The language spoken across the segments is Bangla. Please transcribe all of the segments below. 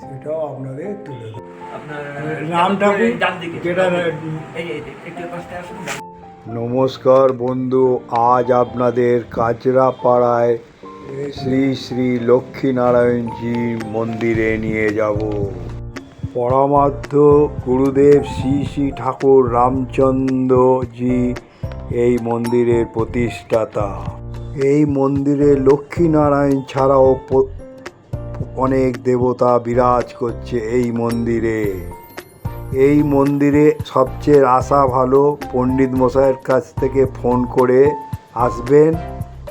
সেটাও আপনাদের তুলে দেবো নামটা কি? ডান দিকে যেটা এই এই এই, একটু পাশে আসুন ডান- নমস্কার বন্ধু আজ আপনাদের কাচরাপাড়ায় শ্রী শ্রী লক্ষ্মীনারায়ণজি মন্দিরে নিয়ে যাব। পরমার্থ গুরুদেব শ্রী শ্রী ঠাকুর রামচন্দ্রজি এই মন্দিরের প্রতিষ্ঠাতা। এই মন্দিরে লক্ষ্মীনারায়ণ ছাড়াও অনেক দেবতা বিরাজ করছে এই মন্দিরে। এই মন্দিরে সবচেয়ে আশা ভালো পণ্ডিত মশাইয়ের কাছ থেকে ফোন করে আসবেন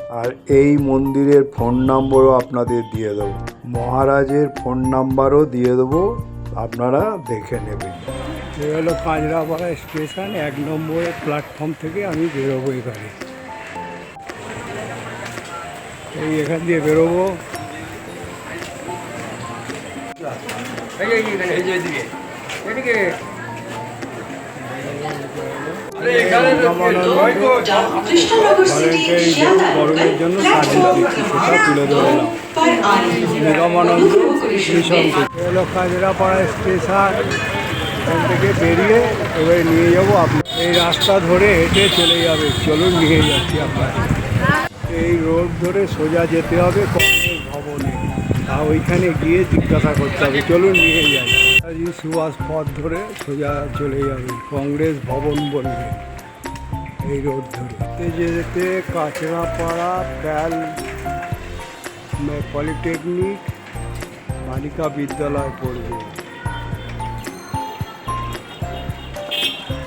আর এই মন্দিরের ফোন নম্বরও আপনাদের দিয়ে দেবো। মহারাজের ফোন নাম্বারও দিয়ে দেবো, আপনারা দেখে নেবেন। এ হলো কাঁচরাপাড়া স্টেশন, এক নম্বরের প্ল্যাটফর্ম থেকে আমি বেরোবো এখানে। এই এখান দিয়ে বেরোবো। গরমের জন্য সেটা তুলে ধরলাম নিগমানন্দ স্টেশন এখান থেকে বেরিয়ে এবারে নিয়ে যাব আপনি এই রাস্তা ধরে হেঁটে চলে যাবে। চলুন নিয়ে যাচ্ছি আপনার এই রোড ধরে সোজা যেতে হবে কংগ্রেস ভবনে। আর ওইখানে গিয়ে জিজ্ঞাসা করতে হবে, চলুন নিয়ে যাই। নেতাজি সুভাষ পথ ধরে সোজা চলে যাবে, কংগ্রেস ভবন বলবে, এই রোড ধরে। যেতে যেতে কাঁচরাপাড়া, প্যাল পলিটেকনিক, বালিকা বিদ্যালয় পড়বে।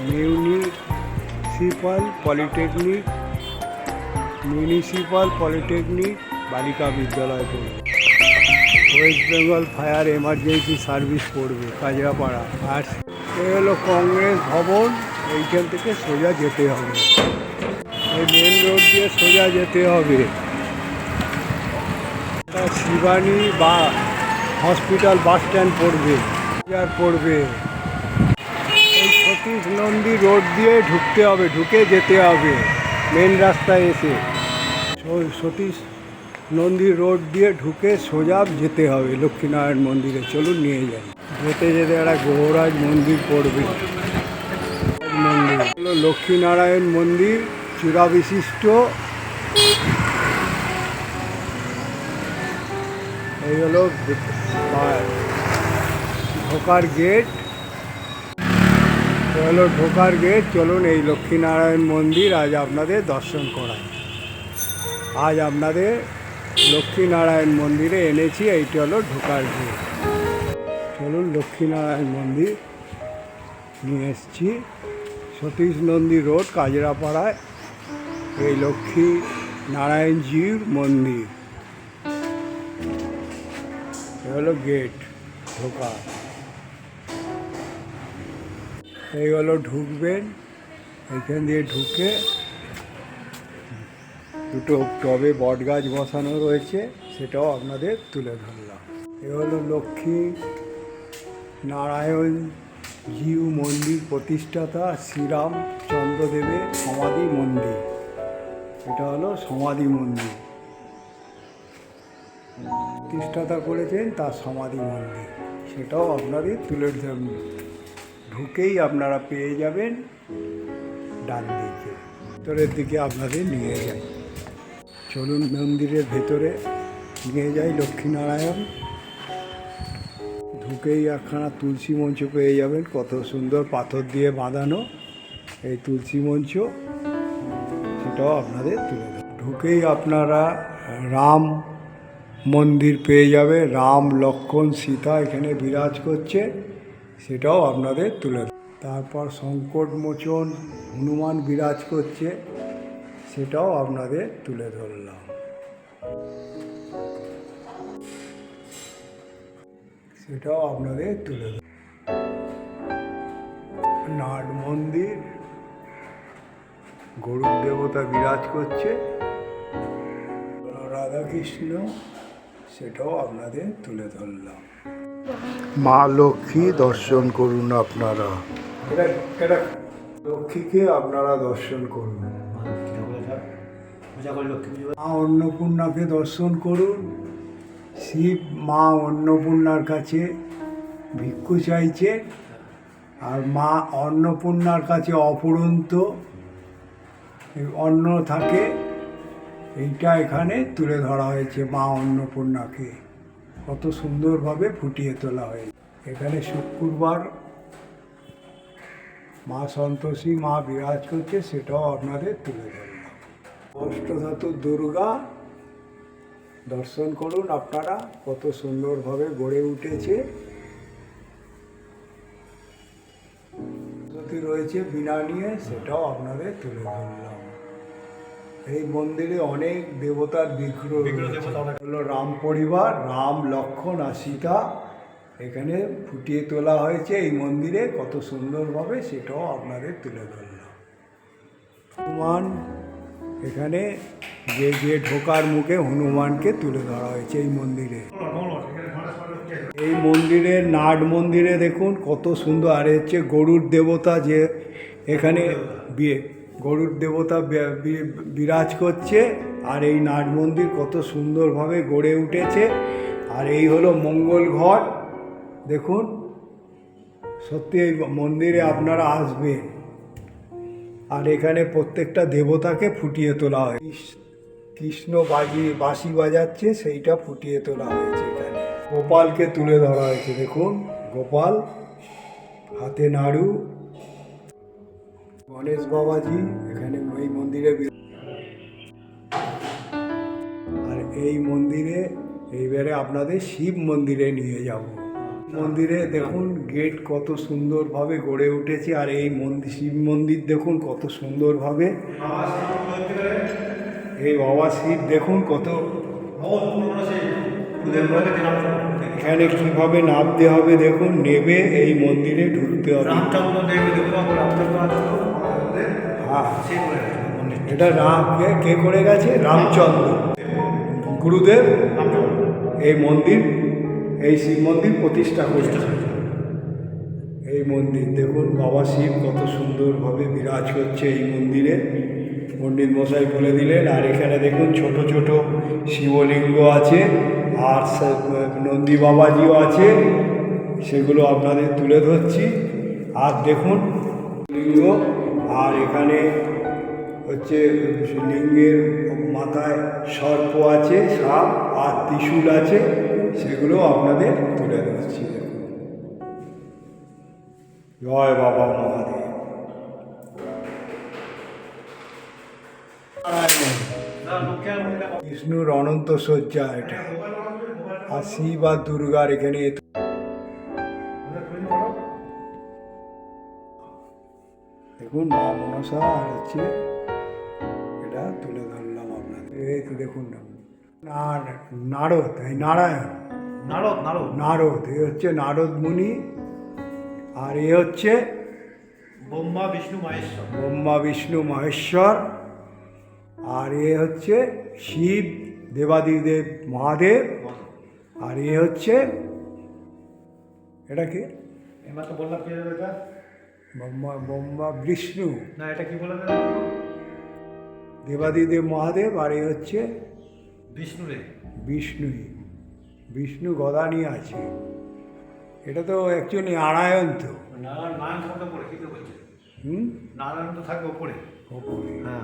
মিউনিসিপাল পলিটেকনিক মিউনিসিপাল পলিটেকনিক বালিকা বিদ্যালয় পড়বে। West Bengal fire emergency service পড়বে, কাজরাপাড়া। আর এ হলো কংগ্রেস ভবন, এইখান থেকে সোজা যেতে হবে। এই মেন রোড দিয়ে সোজা যেতে হবে। শিবানী বা হসপিটাল বাস স্ট্যান্ড পড়বে আর পড়বে। এই সতীশ নন্দী রোড দিয়ে ঢুকতে হবে, ঢুকে যেতে হবে মেন রাস্তায় এসে। স- সতীশ নন্দী রোড দিয়ে ঢুকে সোজা যেতে হবে লক্ষ্মীনারায়ণ মন্দিরে। চলুন নিয়ে যাই। যেতে যেতে একটা গৌরাজ মন্দির পড়বে। মন্দির। লক্ষ্মীনারায়ণ মন্দির চূড়া বিশিষ্ট এই হলো ঢোকার গেট। হলো ঢোকার গেট। চলুন এই লক্ষ্মীনারায়ণ মন্দির আজ আপনাদের দর্শন করাই। আজ আপনাদের লক্ষ্মীনারায়ণ মন্দিরে এনেছি, এইটি হলো ঢোকার গেট চলুন লক্ষ্মীনারায়ণ মন্দির নিয়ে এসছি। সতীশ নন্দী রোড, কাজরাপাড়ায়, এই লক্ষ্মী নারায়ণজির মন্দির হলো গেট, ঢোকা। এই হলো ঢুকবেন এখান দিয়ে ঢুকে দুটো টবে বট গাছ বসানো রয়েছে, সেটাও আপনাদের তুলে ধরলাম। এ হলো লক্ষ্মী নারায়ণ জিউ মন্দির প্রতিষ্ঠাতা শ্রীরাম চন্দ্রদেবের সমাধি মন্দির। এটা হলো সমাধি মন্দির। প্রতিষ্ঠাতা করেছেন তার সমাধি মন্দির। সেটাও আপনাদের তুলে ধরলাম। ঢুকেই আপনারা পেয়ে যাবেন ডান দিকে। ভিতরের দিকে আপনাদের নিয়ে যাই। চলুন মন্দিরের ভেতরে নিয়ে যাই লক্ষ্মীনারায়ণ। ঢুকেই একখানা তুলসী মঞ্চ পেয়ে যাবেন, কত সুন্দর পাথর দিয়ে বাঁধানো এই তুলসী মঞ্চ, সেটাও আপনাদের তুলে দেব। ঢুকেই আপনারা রাম মন্দির পেয়ে যাবে রাম, লক্ষ্মণ, সীতা এখানে বিরাজ করছে, সেটাও আপনাদের তুলে দেব। তারপর সংকট মোচন হনুমান বিরাজ করছে সেটাও আপনাদের তুলে ধরলাম। সেটাও আপনাদের তুলে নাট মন্দির। গরুর দেবতা বিরাজ করছে। রাধাকৃষ্ণ, সেটাও আপনাদের তুলে ধরলাম। মা লক্ষ্মী দর্শন করুন আপনারা। এটা লক্ষ্মীকে আপনারা দর্শন করুন। মা অন্নপূর্ণাকে দর্শন করুন। শিব মা অন্নপূর্ণার কাছে ভিক্ষু চাইছে আর মা অন্নপূর্ণার কাছে অপরন্ত অন্ন থাকে, এইটা এখানে তুলে ধরা হয়েছে মা অন্নপূর্ণাকে। কত সুন্দরভাবে ফুটিয়ে তোলা হয়েছে। এখানে শুক্রবার মা সন্তোষী মা বিরাজ করছে, সেটাও আপনাদের তুলে ধরলাম অষ্টধাতু দুর্গা দর্শন করুন আপনারা কত সুন্দরভাবে গড়ে উঠেছে। যদি রয়েছে বিনা নিয়ে সেটাও আপনাদের তুলে ধরলাম। এই মন্দিরে অনেক দেবতার বিগ্রহ। হলো রাম পরিবার রাম লক্ষণ আর সীতা এখানে ফুটিয়ে তোলা হয়েছে এই মন্দিরে কত সুন্দরভাবে সেটাও আপনাদের তুলে ধরলাম। হনুমান এখানে যে যে ঢোকার মুখে হনুমানকে তুলে ধরা হয়েছে এই মন্দিরে। এই মন্দিরের নাট মন্দিরে দেখুন কত সুন্দর, আর হচ্ছে গরুর দেবতা যে এখানে বিয়ে, গরুর দেবতা বিরাজ করছে, আর এই নাট মন্দির কত সুন্দরভাবে গড়ে উঠেছে, আর এই হলো মঙ্গল ঘর। দেখুন, সত্যি এই মন্দিরে আপনারা আসবেন। আর এখানে প্রত্যেকটা দেবতাকে ফুটিয়ে তোলা হয়। কৃষ- কৃষ্ণ বাজি, বাঁশি বাজাচ্ছে, সেইটা ফুটিয়ে তোলা হয়েছে এখানে। গোপালকে তুলে ধরা হয়েছে, দেখুন। গোপাল, হাতে নাড়ু। গণেশ বাবাজি, এখানে এই মন্দিরে আর এই মন্দিরে এইবারে আপনাদের শিব মন্দিরে নিয়ে যাব। মন্দিরে দেখুন, গেট কত সুন্দরভাবে গড়ে উঠেছে, আর এই মন্দির শিব মন্দির দেখুন কত সুন্দরভাবে। এই বাবা শিব দেখুন কত এখানে কীভাবে নামতে হবে দেখুন, নেবে এই মন্দিরে ঢুকতে হবে। হ্যাঁ। এটা রাম, কে কে করে গেছে? রামচন্দ্র। গুরুদেব, এই মন্দির এই শিব মন্দির প্রতিষ্ঠা করেছে এই মন্দির, দেখুন বাবা শিব কত সুন্দরভাবে বিরাজ করছে এই মন্দিরে। পণ্ডিত মশাই বলে দিলেন, আর এখানে দেখুন ছোট ছোট শিবলিঙ্গ আছে, আর নন্দী বাবাজিও আছে। সেগুলো আপনাদের তুলে ধরছি। আর দেখুন লিঙ্গ আর এখানে হচ্ছে লিঙ্গের মাথায় সর্প আছে, সাপ আর ত্রিশূল আছে। সেগুলো আপনাদের তুলে ধরছি। জয় বাবা মহাদেব। বিষ্ণুর অনন্ত শয্যা এটা। আর শিব আর দুর্গার এখানে দেখুন, মা মনসা আর হচ্ছে এটা তুলে ধরলাম আপনাদের। এই তো দেখুন না নারদ, এই নারায়ণ। নারদ নারদ। নারদ এ হচ্ছে নারদ মুনি আর এ হচ্ছে ব্রহ্মা বিষ্ণু মহেশ্বর। ব্রহ্মা বিষ্ণু মহেশ্বর আর এ হচ্ছে শিব দেবাদিদেব মহাদেব আর এ হচ্ছে এটা কি? এবার তো বললাম কি এটা? ব্রহ্মা ব্রহ্মা বিষ্ণু। না এটা কি বললাম? দেবাদিদেব মহাদেব আর এ হচ্ছে বিষ্ণু রে। বিষ্ণুই। বিষ্ণু গদা নিয়ে আছে। এটা তো অ্যাকচুয়ালি নারায়ণ তো। হুম? নারায়ণ তো থাকবে ওপরে ওপরে। হ্যাঁ।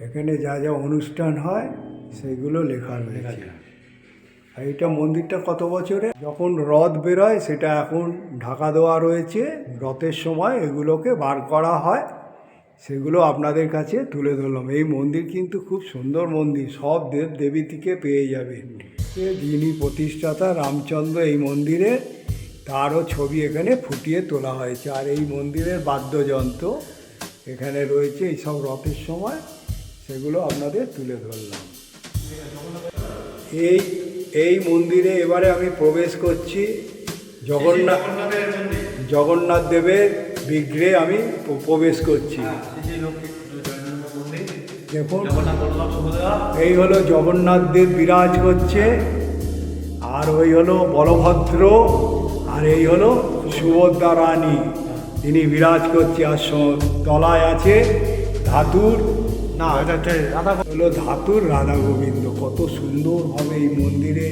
এখানে যা যা অনুষ্ঠান হয় সেগুলো লেখা রয়েছে। আর এটা মন্দিরটা কত বছরে যখন রথ বেরোয় সেটা এখন ঢাকা দেওয়া রয়েছে। রথের সময় এগুলোকে বার করা হয়। সেগুলো আপনাদের কাছে তুলে ধরলাম। এই মন্দির কিন্তু খুব সুন্দর মন্দির সব দেব দেবী থেকে পেয়ে যাবেন। যিনি প্রতিষ্ঠাতা রামচন্দ্র এই মন্দিরে তারও ছবি এখানে ফুটিয়ে তোলা হয়েছে। আর এই মন্দিরের বাদ্যযন্ত্র এখানে রয়েছে এইসব রথের সময় সেগুলো আপনাদের তুলে ধরলাম। এই এই মন্দিরে এবারে আমি প্রবেশ করছি। জগন্নাথ জগন্নাথ দেবের বিগ্রহে আমি প্রবেশ করছি। মন্দির দেখুন। এই হলো জগন্নাথ দেব বিরাজ করছে আর ওই হলো বলভদ্র আর এই হলো সুভদ্রা রানী। তিনি বিরাজ করছে আর তলায় আছে ধাতুর না হলো ধাতুর রাধা গোবিন্দ। কত সুন্দর হবে এই মন্দিরে।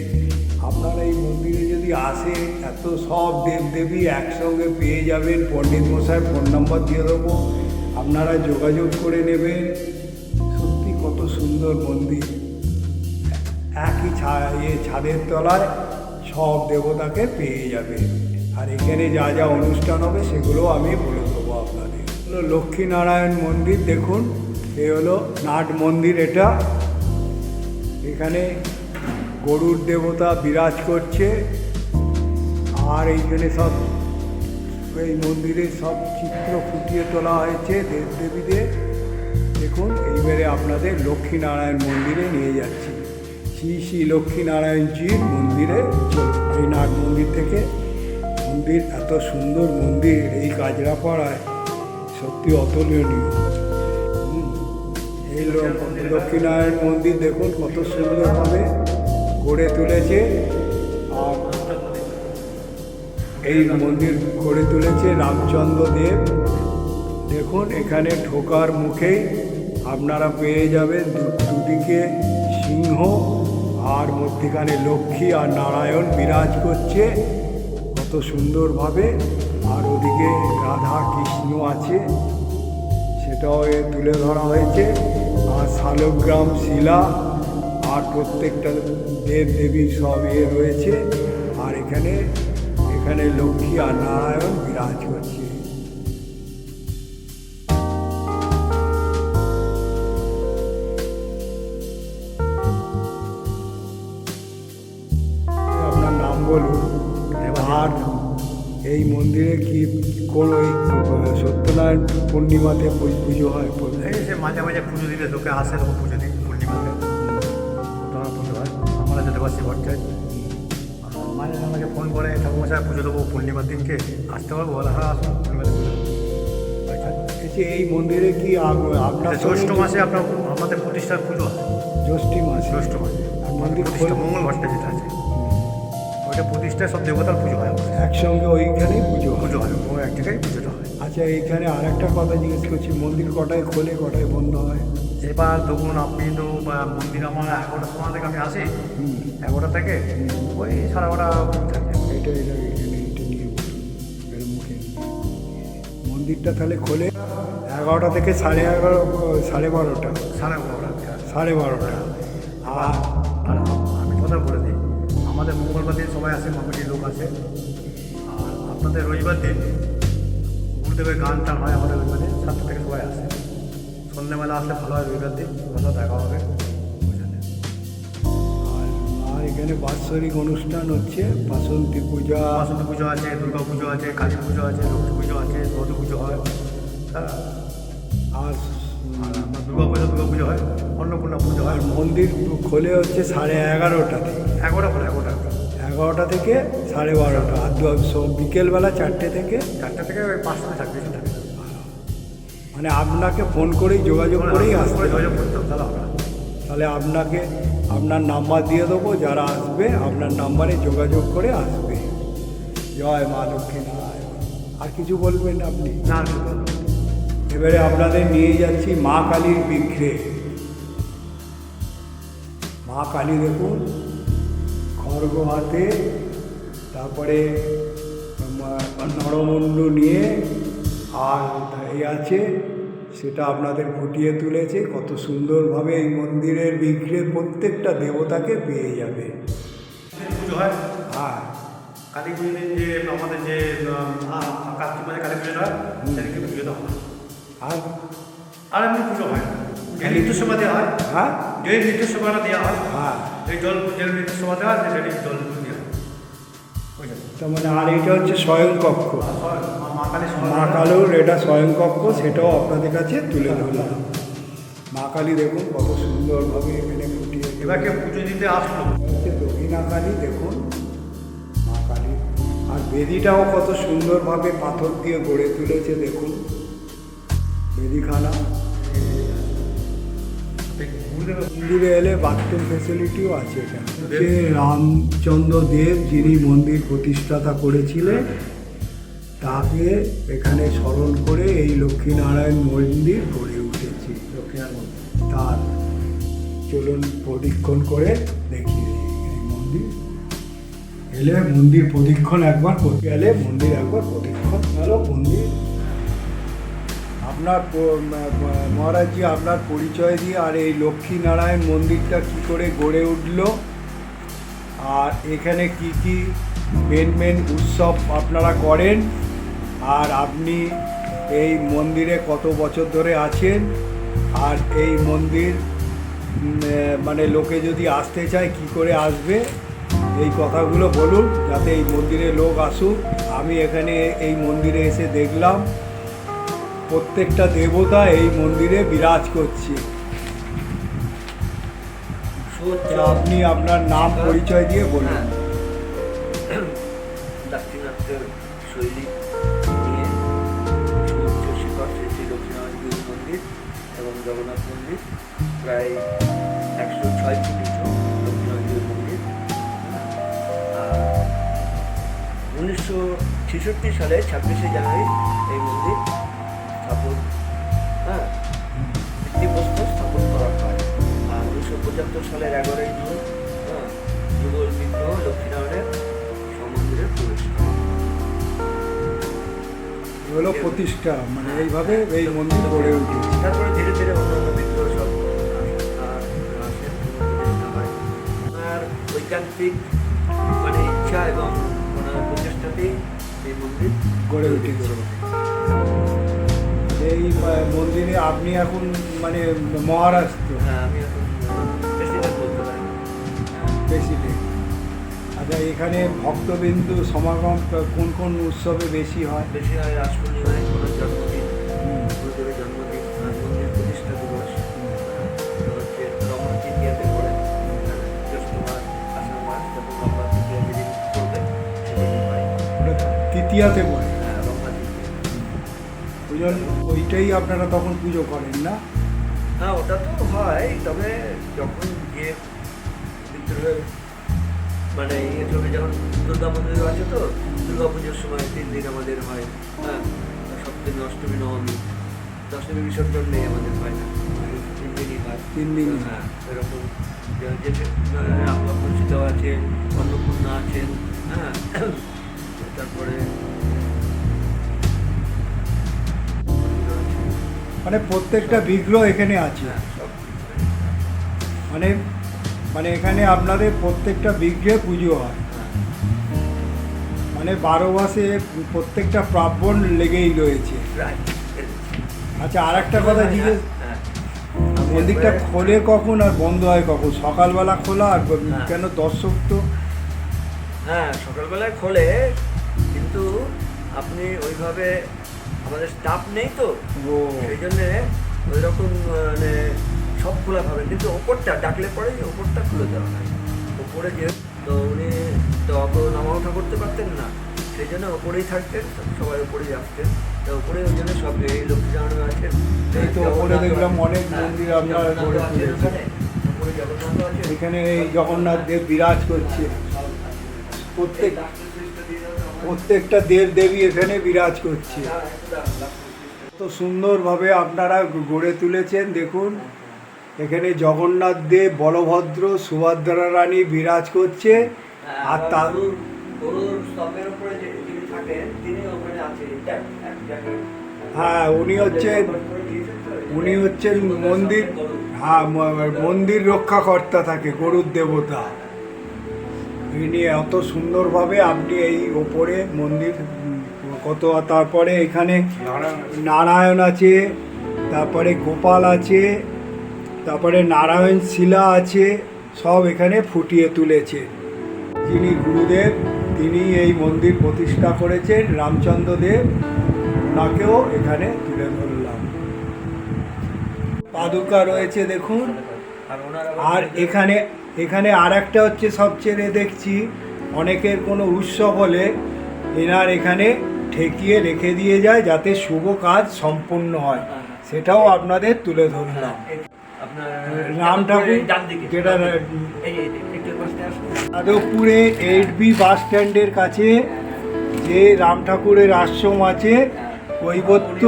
আপনারা এই মন্দিরে যদি আসেন, এত সব দেব দেবী একসঙ্গে পেয়ে যাবেন। পণ্ডিত মশাই ফোন নাম্বার দিয়ে দেবো। আপনারা যোগাযোগ করে নেবেন। সত্যি কত সুন্দর মন্দির। একই ছা ইয়ে ছাদের তলায় সব দেবতাকে পেয়ে যাবে আর এখানে যা যা অনুষ্ঠান হবে, সেগুলো আমি বলে দেবো আপনাদের। হলো লক্ষ্মীনারায়ণ মন্দির, দেখুন। এ হলো নাট মন্দির এটা। এখানে গরুর দেবতা বিরাজ করছে। আর এইখানে সব এই মন্দিরে সব চিত্র ফুটিয়ে তোলা হয়েছে দেব দেবীদের দেখুন, এইবারে আপনাদের লক্ষ্মীনারায়ণ মন্দিরে নিয়ে যাচ্ছি। শ্রী শ্রী লক্ষ্মীনারায়ণজির মন্দিরে এই নাট মন্দির থেকে। মন্দির এত সুন্দর মন্দির, এই কাজরাপাড়ায় সত্যি অতুলনীয়। এই লক্ষ্মীনারায়ণ মন্দির দেখুন কত সুন্দরভাবে গড়ে তুলেছে। আর এই মন্দির গড়ে তুলেছে রামচন্দ্র দেব দেখুন, এখানে ঢোকার মুখেই আপনারা পেয়ে যাবেন দুদিকে সিংহ আর মধ্যেখানে লক্ষ্মী আর নারায়ণ বিরাজ করছে। কত সুন্দরভাবে। আর ওদিকে রাধা কৃষ্ণ আছে, সেটাও তুলে ধরা হয়েছে। আর শালগ্রাম শিলা আর প্রত্যেকটা দেব দেবীর সব এ রয়েছে। আর এখানে এখানে লক্ষ্মী আর নারায়ণ বিরাজ করছে। আপনার নাম বলুন। এই মন্দিরে কি কোন ওই সত্যনারায়ণ পূর্ণিমাতে পুজো হয়? মাঝে মাঝে পুজো দিলে লোকে আসে পুজো দিই পূর্ণিমাতে। আমরা যেতে পারছি ভট্টায় মাঝে মাঝে আমাকে ফোন করে ঠাকুরমশাই পুজো দেবো পূর্ণিমার দিনকে আসতে পারব? বলে হ্যাঁ আসুন পূর্ণিমাতে পুজো দেবো। আচ্ছা এই মন্দিরে কি আপনার জ্যৈষ্ঠ মাসে আপনার আমাদের প্রতিষ্ঠার পুজো। হয় জ্যৈষ্ঠী মাসে? জ্যৈষ্ঠ মাসে। আর মন্দির মঙ্গল ঘটটা যেটা আছে। ওইটা প্রতিষ্ঠায় সব দেবতার পুজো হয় একসঙ্গে ওইখানেই পুজো পুজো হয় ও এক জায়গায় পুজোটা হয়। আচ্ছা এইখানে আর একটা কথা জিজ্ঞেস করছি মন্দির কটায় খোলে কটায় বন্ধ হয়? এবার দেখুন আপনি তো মন্দির আমার এগারোটার সময় থেকে আমি আসি এগারোটা থেকে ওই সাড়ে বারোটা থাকে এটা এটা এটা নিয়ে এর মুখে মন্দিরটা তাহলে খোলে এগারোটা থেকে সাড়ে এগারো সাড়ে বারোটা সাড়ে বারোটা সাড়ে বারোটা আর আমি কথা বলে দিই আমাদের মঙ্গলবার দিন সবাই আসে কমিটির লোক আসে আর আপনাদের রবিবার দিন গুরুদেবের গান টান হয় আমাদের রবিবার দিন সাতটা থেকে সবাই আসে সন্ধ্যেবেলা আসলে ভালো হয় রবিবার দিন। ভালো দেখা হবে। আর আর এখানে বাৎসরিক অনুষ্ঠান হচ্ছে বাসন্তী পূজা। বাসন্তী পুজো আছে দুর্গা পুজো আছে কালী পুজো আছে লক্ষ্মী পুজো আছে সরস্বতী পুজো হয়। হ্যাঁ আর দুর্গা পুজো দুর্গা পুজো হয় অন্নপূর্ণা পুজো হয়। মন্দির খোলে হচ্ছে সাড়ে এগারোটা থেকে। এগারোটা করে এগারোটা এগারোটা থেকে সাড়ে বারোটা। আর দু- বিকেলবেলা চারটে থেকে চারটে থেকে পাঁচটা থাকবে থাকে মানে আপনাকে ফোন করেই যোগাযোগ করেই আসতে করতে হবে। তাহলে আপনাকে আপনার নাম্বার দিয়ে দেবো যারা আসবে আপনার নাম্বারে যোগাযোগ করে আসবে। জয় মা লক্ষ্মী নারায়ণ আর কিছু বলবেন আপনি? না। এবারে আপনাদের নিয়ে যাচ্ছি মা কালীর বিগ্রে মা কালী দেখুন খড়গ হাতে তারপরে নরমুণ্ড নিয়ে আর এই আছে সেটা আপনাদের ফুটিয়ে তুলেছে কত সুন্দরভাবে এই মন্দিরের বিগ্রে প্রত্যেকটা দেবতাকে পেয়ে যাবে। পুজো হয়? হ্যাঁ। কালী পুজো দিন যে আমাদের যে কার্তিক মাসে কালী পুজো হয় সেদিনকে পুজো দেওয়া হয়। আর? আর এমনি পুজো হয়। যে নির্দিষ্ট দেওয়া হয়। হ্যাঁ। যে নির্দিষ্ট দেওয়া হয়। হ্যাঁ। এই জল যে নির্দিষ্ট দেওয়া হয় সেটা জল হয় তার মানে আর এইটা হচ্ছে স্বয়ংকক্ষ। মা- কালীর এটা স্বয়ংকক্ষ সেটাও আপনাদের কাছে তুলে ধরলাম। মা কালী দেখুন কত সুন্দরভাবে এখানে ফুটিয়ে এবার কেউ পুজো দিতে আসলো। হচ্ছে দক্ষিণা কালী দেখুন মা কালী। আর বেদিটাও কত সুন্দরভাবে পাথর দিয়ে গড়ে তুলেছে দেখুন। বেদিখানা। মন্দিরে এলে বাথরুম ফেসিলিটিও আছে এখানে। রামচন্দ্র দেব যিনি মন্দির প্রতিষ্ঠাতা করেছিলেন তাকে এখানে স্মরণ করে এই লক্ষ্মীনারায়ণ মন্দির গড়ে উঠেছে। লক্ষ্মীনারায়ণ তার চলুন প্রদীক্ষণ করে দিই এই মন্দির। এলে মন্দির প্রদীক্ষণ একবার করতে গেলে মন্দির একবার প্রদীক্ষণ গেল মন্দির। আপনার মহারাজজি আপনার পরিচয় দিয়ে আর এই লক্ষ্মীনারায়ণ মন্দিরটা কি করে গড়ে উঠল? আর এখানে কি কি মেন মেন উৎসব আপনারা করেন? আর আপনি এই মন্দিরে কত বছর ধরে আছেন? আর এই মন্দির মানে লোকে যদি আসতে চায় কি করে আসবে? এই কথাগুলো বলুন, যাতে এই মন্দিরে লোক আসুক। আমি এখানে এই মন্দিরে এসে দেখলাম। প্রত্যেকটা দেবতা এই মন্দিরে বিরাজ করছে। আপনি আপনার নাম পরিচয় দিয়ে বলুন। দাক্ষিণাত্যের শৈলী নিয়ে সুউচ্চ শিখর শ্রী শ্রী লক্ষ্মীনারায়ণ মন্দির এবং জগন্নাথ মন্দির প্রায় একশো ছয় ফুট উঁচু লক্ষ্মীনারায়ণ মন্দির। উনিশশো ছেষট্টি সালে ছাব্বিশে জানুয়ারি এই মন্দির পঁচাত্তর সালের এগারোই জুন হ্যাঁ যুগল বিগ্রহ লক্ষ্মীনারায়ণের সমন্দিরে প্রবেশ হলো প্রতিষ্ঠা মানে এইভাবে এই মন্দির গড়ে উঠেছে তারপরে ধীরে ধীরে অন্যান্য বিগ্রহ সব আর ঐকান্তিক মানে ইচ্ছা এবং ওনার প্রচেষ্টাতেই এই মন্দির গড়ে উঠেছে। এই মন্দিরে আপনি এখন মানে মহারাষ্ট্র প্রেসিডেন্ট আচ্ছা এখানে ভক্তবিন্দু সমাগম কোন কোন উৎসবে বেশি হয়? বেশি হয় রাস পূর্ণিমায় জন্মদিন। গুরুদেবের জন্মদিন আর মন্দির প্রতিষ্ঠা দিবস। হচ্ছে রমা তৃতীয়াতে পড়ে। জ্যৈষ্ঠ মাস আষাঢ় মাস যখন রমা তৃতীয়া যেদিন পড়বে সেদিনই হয়। তৃতীয়াতে পড়ে? হ্যাঁ রমা তৃতীয়া। ওই জন্য ওইটাই আপনারা তখন পুজো করেন না? হ্যাঁ ওটা তো হয় তবে যখন মানে ইয়ে ছবি যখন দুর্গা মন্দির আছে তো দুর্গা পুজোর সময় তিন দিন আমাদের হয় হ্যাঁ? সপ্তমী অষ্টমী নবমী দশমী বিসর্জন নেই আমাদের হয় না। তিন দিনই হয়। তিন দিনই। হ্যাঁ এরকম যে- যে আপনার সীতাও আছে অন্নপূর্ণা আছেন হ্যাঁ? তারপরে মানে প্রত্যেকটা বিগ্রহ এখানে আছে। হ্যাঁ সব মানে মানে এখানে আপনাদের প্রত্যেকটা বিগ্রহে পুজো হয়। হ্যাঁ মানে বারো মাসে প্রত্যেকটা প্রাব্বণ লেগেই রয়েছে। আচ্ছা আর একটা কথা জিজ্ঞেস হ্যাঁ মন্দিরটা খোলে কখন আর বন্ধ হয় কখন? সকালবেলা খোলা আর হ্যাঁ। কেন দর্শক তো? হ্যাঁ সকালবেলায় খোলে কিন্তু আপনি ওইভাবে আমাদের স্টাফ নেই তো। সেই জন্যে ওই রকম মানে সব খোলা পাবেন কিন্তু ওপরটা ডাকলে পরে ওপরটা খুলে দেওয়া হয়। ওপরে যে তো উনি তো অত নামা ওঠা করতে পারতেন না সেই জন্য ওপরেই থাকতেন সবাই ওপরেই আসতেন। তো ওপরে ওই জন্য সব এই লক্ষ্মী জানানো আছে এই তো ওপরে দেখলাম অনেক হ্যাঁ, মন্দির আপনার গড়ে তুলেছে। এখানে এই জগন্নাথ দেব বিরাজ করছে। প্রত্যেক প্রত্যেকটা দেব দেবী এখানে বিরাজ করছে। তো সুন্দরভাবে আপনারা গড়ে তুলেছেন দেখুন। এখানে জগন্নাথ দেব বলভদ্র সুভদ্রা রানী বিরাজ করছে। আর তার হ্যাঁ উনি হচ্ছেন উনি হচ্ছেন মন্দির হ্যাঁ মন্দির রক্ষাকর্তা থাকে গরুর দেবতা। ইনি এত সুন্দরভাবে আপনি এই ওপরে মন্দির কত তারপরে এখানে নারায়ণ আছে তারপরে গোপাল আছে। তারপরে নারায়ণ শিলা আছে, সব এখানে ফুটিয়ে তুলেছে। যিনি গুরুদেব, তিনি এই মন্দির প্রতিষ্ঠা করেছেন রামচন্দ্র দেব ওনাকেও এখানে তুলে ধরলাম। পাদুকা রয়েছে দেখুন। আর এখানে এখানে আর একটা হচ্ছে সবচেয়ে দেখছি, অনেকের কোনো উৎসব হলে এনার এখানে ঠেকিয়ে রেখে দিয়ে যায় যাতে শুভ কাজ সম্পূর্ণ হয়। সেটাও আপনাদের তুলে ধরলাম। রাম ঠাকুর যাদবপুরে এইট বি বাস স্ট্যান্ডের কাছে যে রাম ঠাকুরের আশ্রম আছে কৈবত্য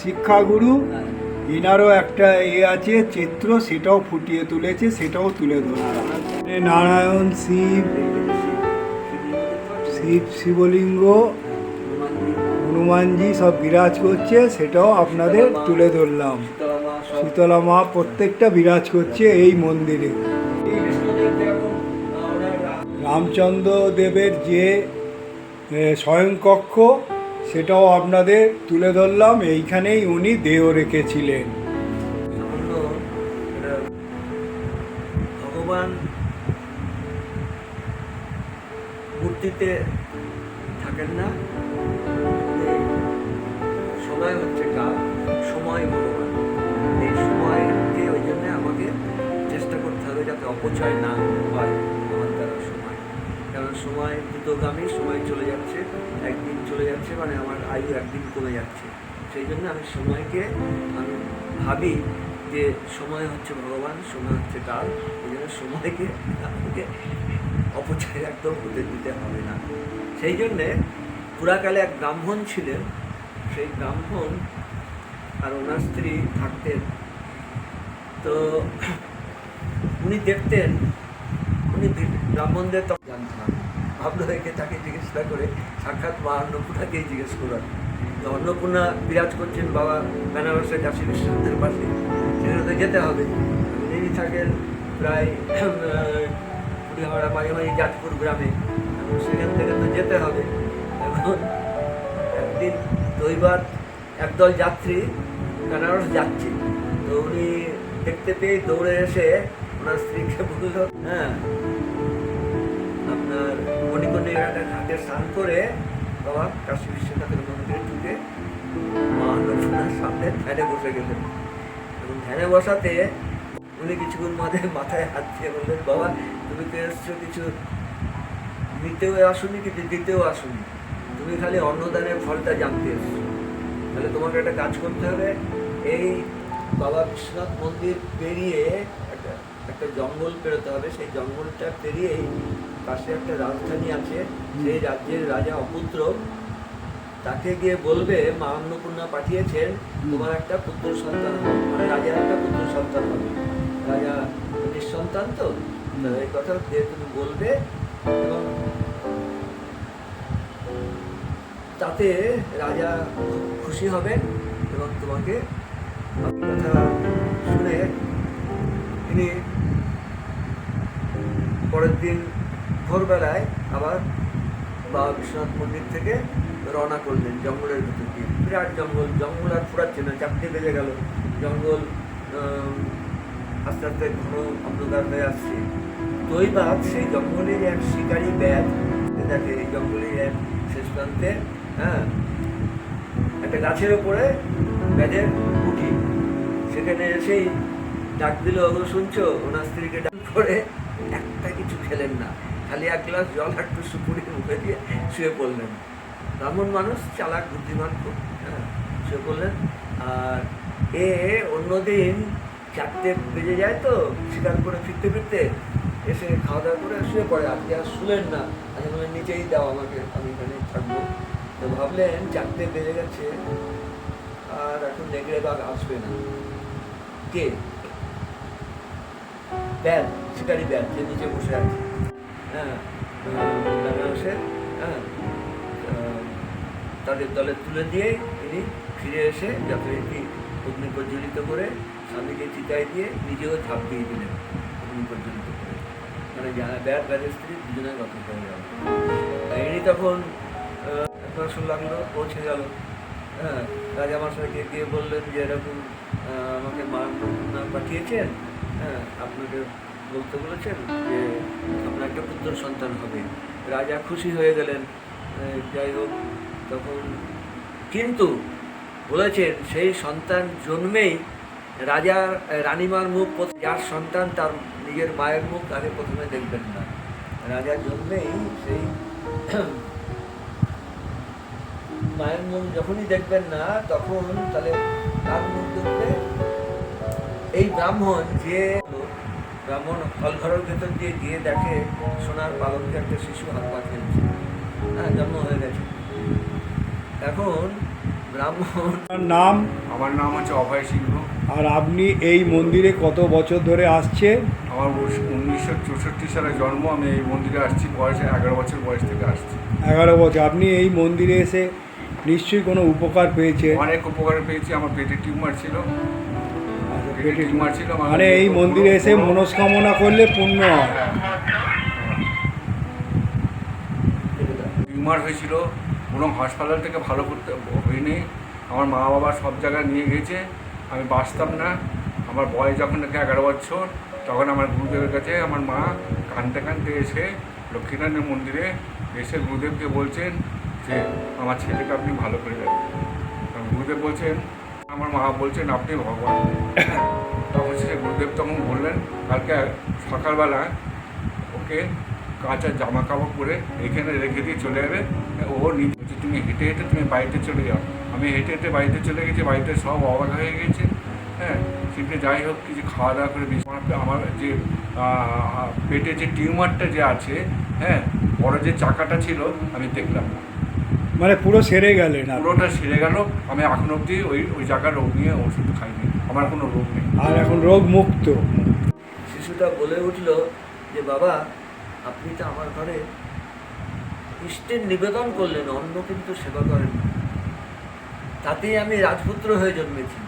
শিক্ষাগুরু। এনারও একটা এ আছে চিত্র সেটাও ফুটিয়ে তুলেছে সেটাও তুলে ধরলাম নারায়ণ। শিব শিব শিবলিঙ্গ হনুমানজি। সব বিরাজ করছে সেটাও আপনাদের তুলে ধরলাম। শীতলা মা প্রত্যেকটা বিরাজ করছে এই মন্দিরে। রামচন্দ্র দেবের যে স্বয়ংকক্ষ, সেটাও আপনাদের তুলে ধরলাম। এইখানেই উনি দেহ রেখেছিলেন। ভগবান মূর্তিতে সময় চলে যাচ্ছে, একদিন চলে যাচ্ছে মানে আমার আয়ু একদিন কমে যাচ্ছে। সেই জন্য আমি সময়কে, আমি ভাবি যে সময় হচ্ছে ভগবান, সময় হচ্ছে কাল এই জন্য সময়কে আমাকে অপচয় একদম হতে দিতে হবে না। সেই জন্যে পুরাকালে এক ব্রাহ্মণ ছিলেন। সেই ব্রাহ্মণ আর ওনার স্ত্রী থাকতেন। তো উনি দেখতেন, উনি ব্রাহ্মণদের তখন জানতাম। একে তাকে জিজ্ঞেস করে সাক্ষাৎ মা অন্নপূর্ণাকেই জিজ্ঞেস করার তো অন্নপূর্ণা বিরাজ করছেন বাবা বেনারসের কাশী বিশ্বনাথের পাশে। সেখানে যেতে হবে। তিনি থাকেন প্রায় কুড়িহাওড়া মাঝে মাঝে জাজপুর গ্রামে। এখন সেখান থেকে তো যেতে হবে। এখন একদিন দৈবার একদল যাত্রী বেনারস যাচ্ছে। তো উনি দেখতে পেয়ে দৌড়ে এসে ওনার স্ত্রীকে বলল হ্যাঁ স্নান করে বাবা কাশী বিশ্বনাথের মন্দিরে ঢুকে সামনে ধ্যানে বসে গেলেন। এবং ধ্যানে বসাতে উনি কিছুক্ষণ মাঝে মাথায় হাত দিয়ে বললেন, বাবা, তুমি তো এসছো কিছু নিতেও আসুনি কিছু দিতেও আসুনি? তুমি খালি অন্নদানের ফলটা জানতে এসছো। তাহলে তোমাকে একটা কাজ করতে হবে। এই বাবা বিশ্বনাথ মন্দির পেরিয়ে একটা একটা জঙ্গল পেরোতে হবে। সেই জঙ্গলটা পেরিয়েই পাশে একটা রাজধানী আছে, সেই রাজ্যের রাজা অপুত্র তাকে গিয়ে বলবে, মা অন্নপূর্ণা পাঠিয়েছেন, তোমার একটা পুত্র সন্তান হবে মানে রাজার একটা পুত্র সন্তান হবে। রাজা নিঃসন্তান তো? এই কথা তুমি বলবে এবং তাতে রাজা খুশি হবেন এবং তোমাকে কথা শুনে তিনি পরের দিন ভোরবেলায় আবার বাবা বিশ্বনাথ মন্দির থেকে রওনা করলেন জঙ্গলের ভিতর দিয়ে। বিরাট জঙ্গল জঙ্গল আর ফুরাচ্ছে না চারটে বেজে গেল। জঙ্গল আস্তে আস্তে ঘন অন্ধকার হয়ে আসছে। দৈবাত সেই জঙ্গলের এক শিকারী ব্যাগ দেখে এই জঙ্গলের এক শেষ প্রান্তে হ্যাঁ একটা গাছের ওপরে ব্যাগের উঠি সেখানে এসেই ডাক দিল শুনছো? ওনার স্ত্রীকে ডাক করে একটা কিছু খেলেন না। খালি এক গ্লাস জল একটু সুপুরি মুখে দিয়ে শুয়ে পড়লেন। ব্রাহ্মণ মানুষ চালাক, বুদ্ধিমান খুব হ্যাঁ শুয়ে পড়লেন। আর এ অন্যদিন চারটে বেজে যায় তো, শিকার করে ফিরতে ফিরতে এসে খাওয়া দাওয়া করে শুয়ে পড়ে। আপনি আর শুলেন না আজকে বলে নিচেই দাও আমাকে, আমি এখানে থাকব। তো ভাবলেন চারটে বেজে গেছে, আর এখন নেগড়ে বাঘ আসবে না। কে? ব্যাগ শিকারি ব্যাগ যে নিচে বসে আছে। হ্যাঁ হ্যাঁ তাদের দলে তুলে দিয়ে তিনি ফিরে এসে যথারীতি অগ্নি প্রজ্বলিত করে স্বামীকে চিতায় দিয়ে নিজেও ঝাঁপ দিয়ে দিলেন অগ্নি প্রজ্বলিত করে। মানে যারা ব্যাগ ব্যাগের স্ত্রী দুজনে গত হয়ে গেল ইনি তখন আহ, লাগল পৌঁছে গেল। হ্যাঁ রাজা রাজামশাইকে গিয়ে বললেন যে এরকম আমাকে মা পাঠিয়েছেন হ্যাঁ আপনাকে বলতে বলেছেন যে আপনার একটা পুত্র সন্তান হবে। রাজা খুশি হয়ে গেলেন। যাই হোক, তখন কিন্তু বলেছেন সেই সন্তান জন্মেই রাজার রানীমার মুখ যার সন্তান তার নিজের মায়ের মুখ আগে প্রথমে দেখবেন না। রাজার জন্মেই সেই মায়ের মুখ যখনই দেখবেন না, তখন তাহলে তার মুখ দেখবে এই ব্রাহ্মণ যে ব্রাহ্মণ হল ঘরের ভেতর দিয়ে গিয়ে দেখে সোনার পালঙ্কে একটা শিশু হাত পা খেলছে। হ্যাঁ জন্ম হয়ে গেছে। এখন ব্রাহ্মণ নাম? আমার নাম হচ্ছে অভয় সিংহ। আর আপনি এই মন্দিরে কত বছর ধরে আসছেন আমার উনিশশো চৌষট্টি সালে জন্ম আমি এই মন্দিরে আসছি বয়সে এগারো বছর বয়স থেকে আসছি। এগারো বছর। আপনি এই মন্দিরে এসে নিশ্চয়ই কোনো উপকার পেয়েছে অনেক উপকার পেয়েছি আমার পেটে টিউমার ছিল। ছিল মানে এই মন্দিরে এসে মনস্কামনা করলে পূর্ণ হয়। টিউমার হয়েছিল কোনো হাসপাতাল থেকে ভালো করতে হয়নি। আমার মা বাবা সব জায়গায় নিয়ে গেছে আমি বাঁচতাম না। আমার বয়স যখন থেকে এগারো বছর তখন আমার গুরুদেবের কাছে আমার মা কানতে কানতে এসে লক্ষ্মীনারায়ণ মন্দিরে এসে গুরুদেবকে বলছেন যে আমার ছেলেকে আপনি ভালো করে দেবেন গুরুদেব বলছেন আমার মা বলছেন, আপনি ভগবান। তখন সে গুরুদেব তখন বললেন, কালকে সকালবেলা ওকে কাঁচা জামা কাপড় পরে এখানে রেখে দিয়ে চলে যাবে। ও নিজে তুমি হেঁটে হেঁটে তুমি বাড়িতে চলে যাও। আমি হেঁটে হেঁটে বাড়িতে চলে গেছি, বাড়িতে সব অবাক হয়ে গেছে। হ্যাঁ সেটা যাই হোক, কিছু খাওয়া দাওয়া করে আমার যে পেটে যে টিউমারটা যে আছে হ্যাঁ বড় যে চাকাটা ছিল, আমি দেখলাম না। মানে পুরো সেরে গেলেন আপনি। পুরোটা সেরে গেল। আমি এখন অবধি ওই ওই জায়গার রোগ নিয়ে ওষুধ খাইনি। আমার কোনো রোগ নেই। আর এখন রোগ মুক্ত। শিশুটা বলে উঠল যে বাবা আপনি তো আমার ঘরে ইষ্টের নিবেদন করলেন অন্য কিন্তু সেবা করেন তাতেই আমি রাজপুত্র হয়ে জন্মেছি।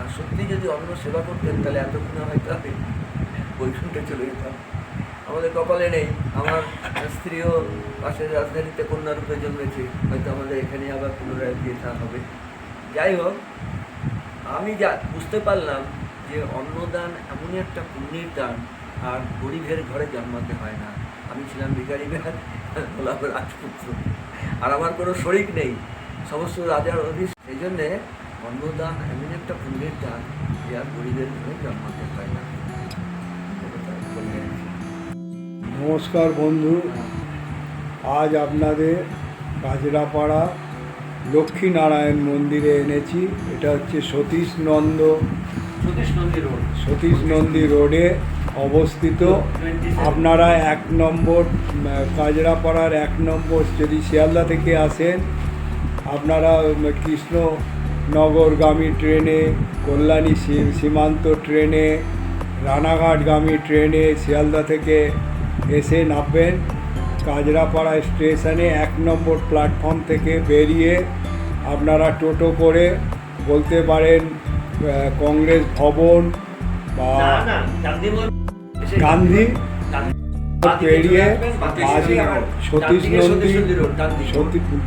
আর সত্যি যদি অন্য সেবা করতেন তাহলে এতক্ষণে হয়তো আমি বৈকুণ্ঠে চলে যেতাম। আমাদের কপালে নেই। আমার স্ত্রীও পাশের রাজধানীতে কন্যারূপে জন্মেছে। হয়তো আমাদের এখানে আবার পুনরায় বিয়ে হবে। যাই হোক, আমি যা বুঝতে পারলাম যে অন্নদান এমনই একটা পুণ্যের দান, আর গরিবের ঘরে জন্মাতে হয় না। আমি ছিলাম ভিখারি বেহার হলাম রাজপুত্র। আর আমার কোনো শরিক নেই। সমস্ত রাজার অধীশ সেই জন্যে অন্নদান এমন একটা পুণ্যের দান যে আর গরিবের ঘরে জন্মাতে হয় নমস্কার বন্ধু। আজ আপনাদের কাজরাপাড়া লক্ষ্মীনারায়ণ মন্দিরে এনেছি। এটা হচ্ছে সতীশ নন্দ। সতীশ নন্দী রোড। সতীশ নন্দী রোডে অবস্থিত। আপনারা এক নম্বর কাজরাপাড়ার এক নম্বর যদি শিয়ালদা থেকে আসেন আপনারা কৃষ্ণনগরগামী ট্রেনে কল্যাণী সীমান্ত ট্রেনে রানাঘাটগামী ট্রেনে শিয়ালদা থেকে এসে নামবেন কাজরাপাড়া স্টেশনে এক নম্বর প্ল্যাটফর্ম থেকে বেরিয়ে আপনারা টোটো করে বলতে পারেন কংগ্রেস ভবন বা গান্ধী পেরিয়ে। সতীশ নন্দী।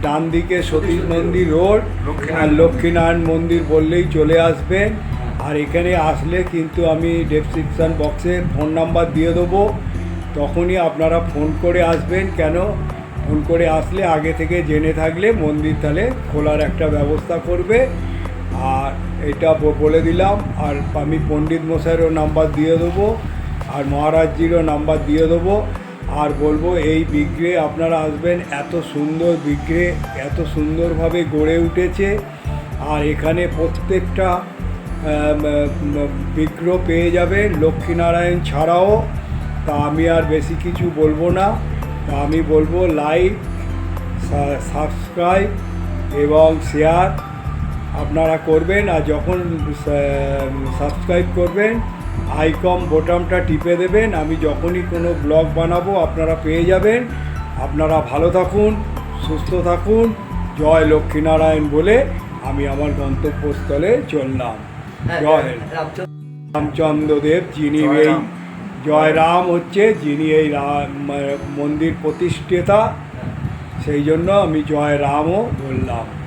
ডান দিকে সতীশ নন্দী রোড। আর লক্ষ্মীনারায়ণ লক্ষ্মীনারায়ণ মন্দির বললেই চলে আসবেন। আর এখানে আসলে কিন্তু আমি ডেসক্রিপশান বক্সে ফোন নাম্বার দিয়ে দেবো। তখনই আপনারা ফোন করে আসবেন। কেন? ফোন করে আসলে আগে থেকে জেনে থাকলে মন্দির তাহলে খোলার একটা ব্যবস্থা করবে। আর এটা বলে দিলাম, আর আমি পণ্ডিত মশাইয়েরও নাম্বার দিয়ে দেবো, আর মহারাজজিরও নাম্বার দিয়ে দেবো। আর বলব, এই বিগ্রে আপনারা আসবেন, এত সুন্দর বিগ্রে এত সুন্দরভাবে গড়ে উঠেছে। আর এখানে প্রত্যেকটা বিগ্রহ পেয়ে যাবে, লক্ষ্মীনারায়ণ ছাড়াও। তা আমি আর বেশি কিছু বলব না। তা আমি বলব লাইক সাবস্ক্রাইব এবং শেয়ার আপনারা করবেন আর যখন সাবস্ক্রাইব করবেন আইকম বোটামটা টিপে দেবেন। আমি যখনই কোনো ব্লগ বানাবো আপনারা পেয়ে যাবেন। আপনারা ভালো থাকুন সুস্থ থাকুন। জয় লক্ষ্মীনারায়ণ বলে আমি আমার গন্তব্যস্থলে চললাম। হ্যাঁ, জয় রামচন্দ্র রামচন্দ্রদেব যিনি এই রাম। জয় রাম হচ্ছে যিনি এই মন্দির প্রতিষ্ঠাতা সেই জন্য আমি জয় রামও বললাম